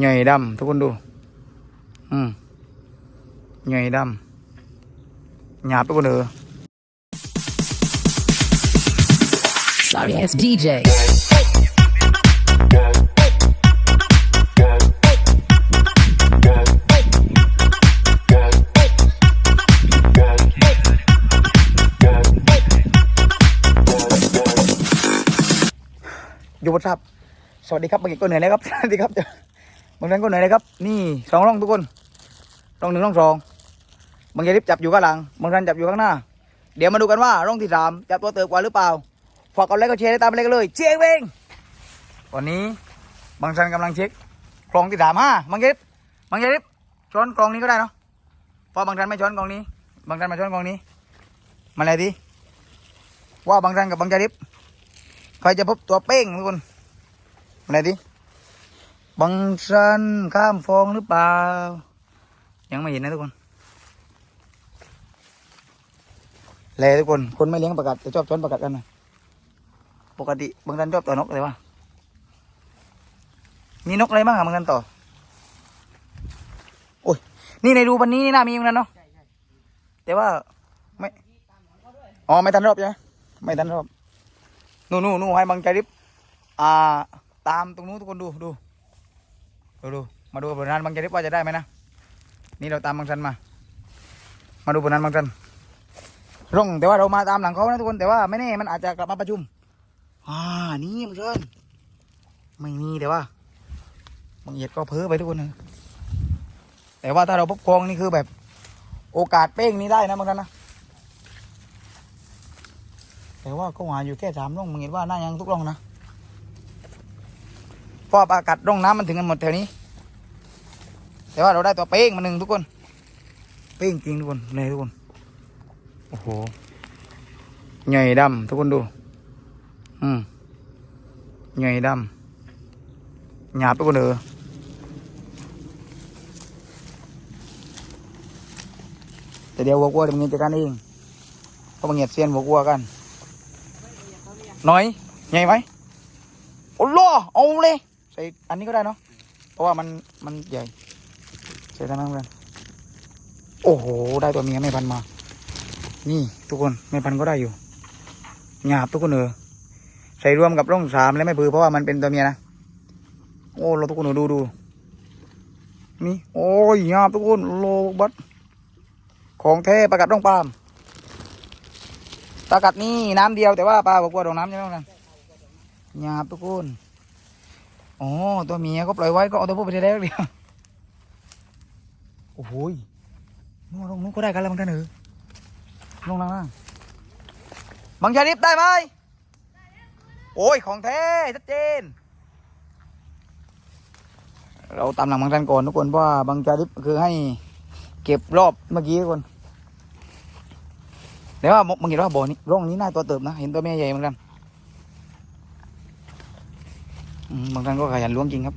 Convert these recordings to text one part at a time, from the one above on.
ใหญ่ดำทุกคนดู อืมใหญ่ดำหยาบทุกคนเออ Sorry ass DJ. อยู่บนทับสวัสดีครับบางทีก็เหนื่อยเลยครับ สวัสดีครับ บางท่านก็เหนื่อยเลยครับ นี่สองร่องทุกคนร่องหนึ่งร่องสองบางทีริบจับอยู่ข้างหลัง บางท่านจับอยู่ข้างหน้า เดี๋ยวมาดูกันว่าร่องที่สามจับตัวเติบกว่าหรือเปล่า ฝากกดไลค์กดแชร์ได้ตามไปเลยกันเลย เชียร์เองวันนี้บางท่านกำลังเช็คกลองที่สามห้าบางทีริบบางทีริบช้อนกลองนี้ก็ได้เนาะเพราะบางท่านไม่ช้อนกลองนี้ บางท่านมาช้อนกลองนี้มาเลยดิว่าบางท่านกับบางจาริบใครจะพบตัวเป้งทุกคนอะไรดิ บังซันข้ามฟองหรือเปล่า ยังไม่เห็นนะทุกคนแลทุกคน คนไม่เลี้ยงประกาศจะชอบช้อนประกาศกันนะปกติบางท่านชอบต่อนกเลยว่ามีนกอะไรบ้างอะบางท่านต่อ โอ้ย นี่ในรูปันนี้นี่น่ามีเหมือนกันเนาะแต่ว่าไม่ อ๋อ ไม่ทันรอบใช่ไหมไม่ทันรอบ นู่นนู่นนู่นให้บังใจริบ อ่า ตามตรงนู้นทุกคนดูดู ดูดูมาดูผลงานบังใจริบว่าจะได้ไหมนะ นี่เราตามบางชันมา มาดูผลงานบางชันร่องแต่ว่าเรามาตามหลังเขานะทุกคนแต่ว่าไม่แน่มันอาจจะกลับมาประชุม อ่านี่บางชันไม่มีแต่ว่าบางเหยียดก็เพ้อไปทุกคนนะแต่ว่าถ้าเราพบคลองนี่คือแบบ โอกาสเป้งนี้ได้นะบางชันนะแต่ว่าก็หาอยู่แค่สามร่องมึงเห็นว่าน่ายังทุกร่องนะ ราะอากาศร่องน้ำมันถึงกันหมดแถวนี้ แต่ว่าเราได้ตัวเป้งมาหนึ่งทุกคน เป้งจริงทุกคนเลยทุกคน โอ้โห ใหญ่ดำทุกคนดู อืม ใหญ่ดำหยาบทุกคนเออแต่เดี๋ยววัวกัวเดี๋ยวมึงจัดการเองเพราะมึงเหยียดเซียนวัวกัวกัน น้อย ใหญ่ไหมโอ้โหเอาเลย ใส่อันนี้ก็ได้เนาะเพราะว่ามันมันใหญ่ ใส่ได้ไหมเพื่อนโอ้โห ได้ตัวเมียไม่พันมา นี่ทุกคนไม่พันก็ได้อยู่หยาบทุกคนเออใส่รวมกับร่องสามแล้วไม่ปือเพราะว่ามันเป็นตัวเมียนะโอ้เราทุกคนดูดูนี่โอ้ยหยาบทุกคนโลบัดของแท้ประกัดร่องปาล์มปลากัดนี่น้ำเดียวแต่ว่าปลาบอกว่าดองน้ำใช่ไหมกันหยาบทุกคน โอ้ตัวเมียก็ปล่อยไว้ก็เอาตัวผู้ไปได้แล้วเดียวโอ้โหนู่นลงนู้นก็ได้กันแล้วบางท่านเออลงล่างบางชาลิปได้ไหมโอ้ย ของแท้ชัดเจน เราตามหลังบางท่านก่อนทุกคนเพราะว่าบางชาลิปคือให้เก็บรอบเมื่อกี้ทุกคนแต่ว่ามึงเห็นว่าบ่อนี้ร่องนี้น่าตัวเติบนะ เห็นตัวแม่ใหญ่เหมือนกัน บางท่านก็ขยันล้วงจริงครับ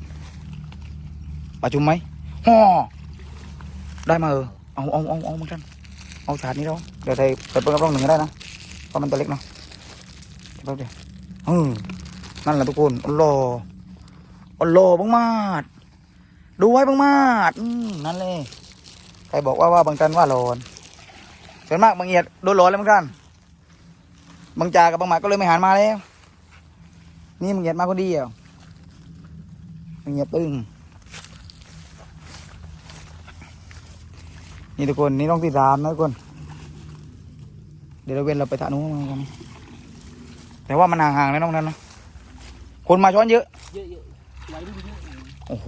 ประชุมไหมฮ่อได้มาเออเอาเอาเอาเอาบางท่านเอาถาดนี้แล้วเดี๋ยวใส่ใส่เปิดกับร่องหนึ่งก็ได้นะเพราะมันตัวเล็กเนาะเดี๋ยวแป๊บเดียวเออนั่นแหละทุกคนอัลโลอัลโลบังมาดดูไว้บังมาดนั่นเลยใครบอกว่าว่าบางท่านว่าโลนส่วนมากบางเอียดโดนหลอนเลยเหมือนกันบางจากับบางหมากก็เลยไม่หันมาแล้วนี่บางเอียดมาคนเดียว บางเอียดตึงนี่ทุกคนนี่ต้องติดตามนะทุกคน เดี๋ยวเราเว้นเราไปทางนู้นกันแต่ว่ามันห่างๆนะน้องนั้นนะคนมาช้อนเยอะเยอะๆไว้รุ่นเยอะโอ้โห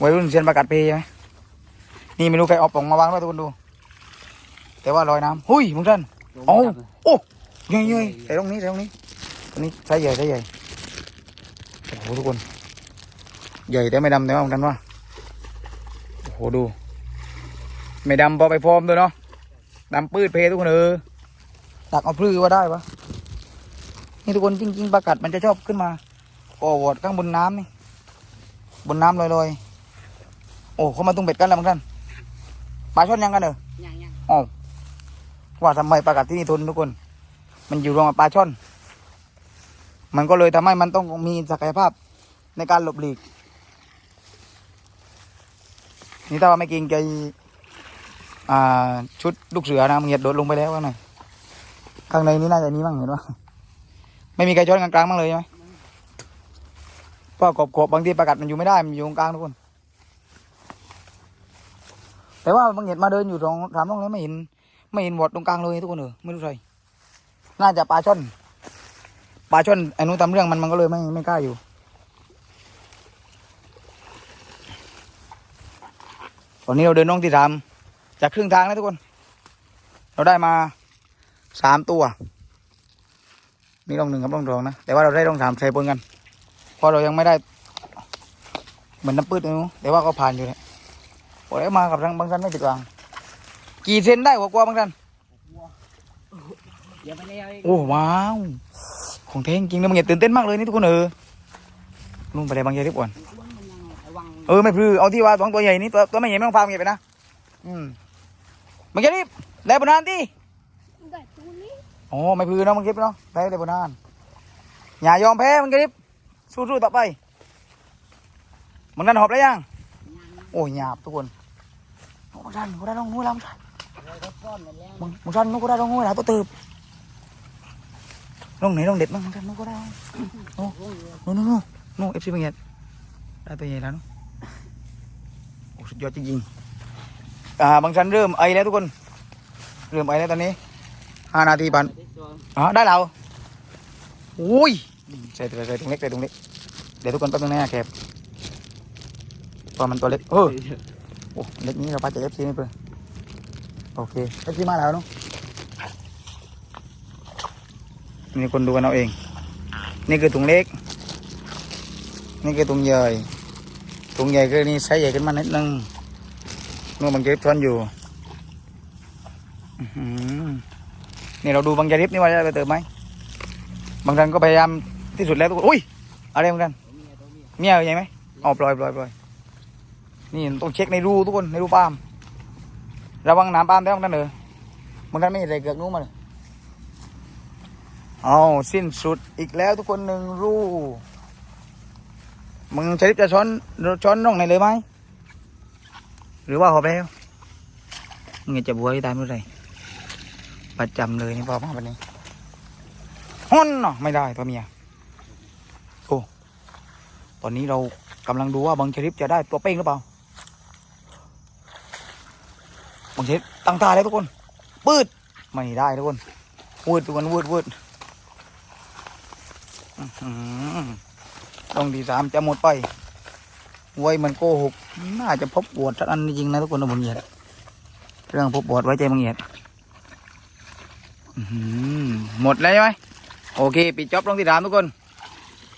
วัยรุ่นเซียนประกาศเพย์ใช่ไหมนี่ไม่รู้ใครเอาป่องมาวางด้วยทุกคนดู แต่ว่าลอยน้ำหุยมึงท่านเอาโอ้ใหญ่ใหญ่ใส่ตรงนี้ใส่ตรงนี้ตรงนี้ไซส์ใหญ่ไซส์ใหญ่โอ้โหทุกคน ใหญ่แต่ไม่ดำแต่ว่าเหมือนกันว่าโอ้โหดู ไม่ดำพอไปฟอร์มด้วยเนาะดำปืดเพทุกคนเออตักเอาพลื้อว่าได้ปะนี่ทุกคนจริง ๆปลากัดมันจะชอบขึ้นมาก่อวอดข้างบนน้ำนี่บนน้ำลอยๆโอ้เขามาตุ้งเบ็ดกันแล้วเหมือนกันปลาช่อนยังกันเหรอยังยังอ๋อว่าทำไมปลากัดที่นี่ทนทุกคน มันอยู่รวมกับปลาช่อน มันก็เลยทำให้มันต้องมีศักยภาพในการหลบหลีก นี่ถ้าว่าไม่เกรงใจอ่าชุดลูกเสือนะมึงเหยียดโดดลงไปแล้วข้างในข้างในนี่น่าจะมีบ้างเห็นปะไม่มีใครช้อนกลางๆบ้างเลยใช่ไหมเพราะกบๆบางทีประกัดมันอยู่ไม่ได้มันอยู่ตรงกลางทุกคน แต่ว่าบางเหยียดมาเดินอยู่ตรงสามร่องแล้วไม่เห็น ไม่เห็นวอดตรงกลางเลยทุกคนเออไม่รู้ใครน่าจะปลาช่อนปลาช่อนไอ้นู้นทำเรื่องมันมันก็เลยไม่ไม่กล้าอยู่ อนนี้เราเดินน้องที่สามจากครึ่งทางนะทุกคน เราได้มาสามตัวนี่ร่องหนึ่งกับร่องสองนะ แต่ว่าเราได้ร่องสามใส่ปนกัน เพราะเรายังไม่ได้ เหมือนน้ำปืดนะหนูแต่ว่าก็ผ่านอยู่เลยบอกแล้วมากับทางบางท่านไม่ผิดหวัง กี่เซนได้กว่ากว่าบางท่านอย่าไปเลยโอ้ว้าว ของแท้จริงๆนะมึงอย่าตื่นเต้นมากเลยนี่ทุกคนเออนุ่งไปเลยบางอย่างที่ปวนวัง เออไม่พลือเอาที่ว่าสองตัวใหญ่นี่ตัวตัวไม่ใหญ่ไม่ต้องฟาร์มใหญ่ไปนะอืมมันแค่นี้ได้บนานที่ได้ตัวนี้โอ้ไม่พลือเนาะมันเก็บเนาะได้ได้บนานอย่ายอมแพ้มันแค่นี้สู้ๆต่อไปมึงดันหอบแล้วยังโอ้ยหยาบทุกคนมึงดันมึงดันลงงูแล้วมึงดันมึงมึงดันมึงก็ได้ลงงูแล้วตัวตืบลงไหนลงเด็ดมั้งมึงดันมึงก็ได้โอ้โน่นโน่โน่นโน่เอฟซีเป็นไงได้ตัวใหญ่แล้วเนาะ สุดยอดจริงๆอ่าบางชั้นเริ่มไอแล้วทุกคน เริ่มไอแล้วตอนนี้ห้านาทีปันอ๋อได้แล้วอุ้ยใส่ใส่ใส่ตรงเล็กใส่ตรงเล็กเดี๋ยวทุกคนแป๊บนึงนะแคบเพราะมันตัวเล็กเออโอ้เล็กนี้เราป้าจะเอฟซีไม่เปิดโอเคเอฟซีมาแล้วเนาะนี่คนดูกันเอาเอง นี่คือถุงเล็ก นี่คือถุงใหญ่ ถุงใหญ่คือนี่ไซส์ใหญ่ขึ้นมานิดนึงนู่นมันเก็บช้อนอยู่นี่เราดูบางยาริบนี่ว่าจะไปเติมไหมบางท่านก็พยายามที่สุดแล้วทุกคนอุ้ยอะไรบางท่านเมียใหญ่ไหมอ๋อปล่อยปล่อยปล่อยนี่ต้องเช็คในรูทุกคนในรูปาล์มระวังน้ำปาล์มได้บางท่านเออบางท่านไม่เห็นอะไรเกือกนู้นมาเลยเอาสิ้นสุดอีกแล้วทุกคนหนึ่งรู มึงชริปจะช้อนช้อนน่องไหนเลยไหมหรือว่าหอบแล้วมึงจะบัวที่ตายไม่รู้ไรประจำเลยนี่พ่อมาวันนี้ฮอนเนาะไม่ได้ตัวเมียโอ้ตอนนี้เรากำลังดูว่าบางชริปจะได้ตัวเป้งหรือเปล่าบางชริปตั้งตาเลยทุกคนปืดไม่ได้ทุกคนวืดทุกคนวืดวืดอือ หือต้องที่สามจะหมดไปไว้มันโกหก น่าจะพบบวชสักอันจริงนะทุกคนนะบางเหียด เรื่องพบบวชไว้ใจบางเหียดหมดแล้วใช่ไหมโอเคปิดจ็อบลงที่ถามทุกคน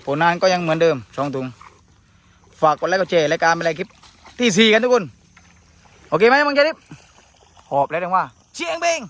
ผลงานก็ยังเหมือนเดิมสองถุง ฝากกดไลค์กดแชร์รายการเป็นไรคลิปที่สี่กันทุกคน โอเคไหมมังเจริบหอบแล้วถึงว่า เชียงเบง